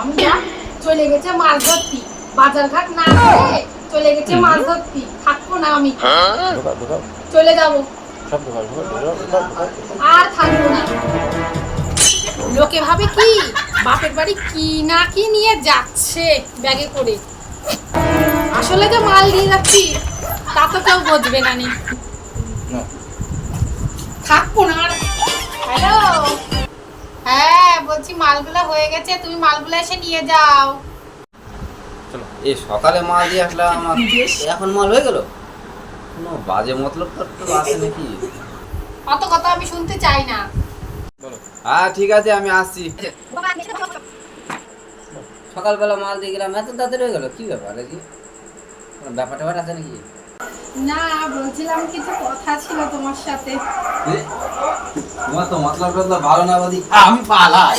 আমি না চলে গেছে মাছ ধরতি বাজার ঘাট না করে চলে গেছে মাছ ধরতি থাকব না আমি। ঢোকা চলে যাব। আর থাকব না। লোকে ভাবে কি? বাপের বাড়ি কি না কি নিয়ে যাচ্ছে ব্যাগে করে। আসলে যে মাল দিয়ে যাচ্ছি তা তো কেউ বুঝবে না। নি। বলছি মালগুলো হয়ে গেছে তুমি মালগুলো এসে নিয়ে যাও। চলো এই সকালে মাল দিয়ে আসলাম আর এখন মাল হয়ে গেল? কোনো বাজে মতলব তো আছে নাকি? অত কথা আমি শুনতে চাই না। বলো। হ্যাঁ ঠিক আছে আমি আসছি। সকালবেলা মাল দিয়ে গেলাম এত তাড়াতাড়ি হয়ে গেল কি ব্যাপার কি কোনো ব্যাপার ট্যাপার আছে নাকি? না বলছিলাম কিছু কথা ছিল তোমার সাথে। তোমার তো মতলব টতলব ভালো না বদি আমি পালাই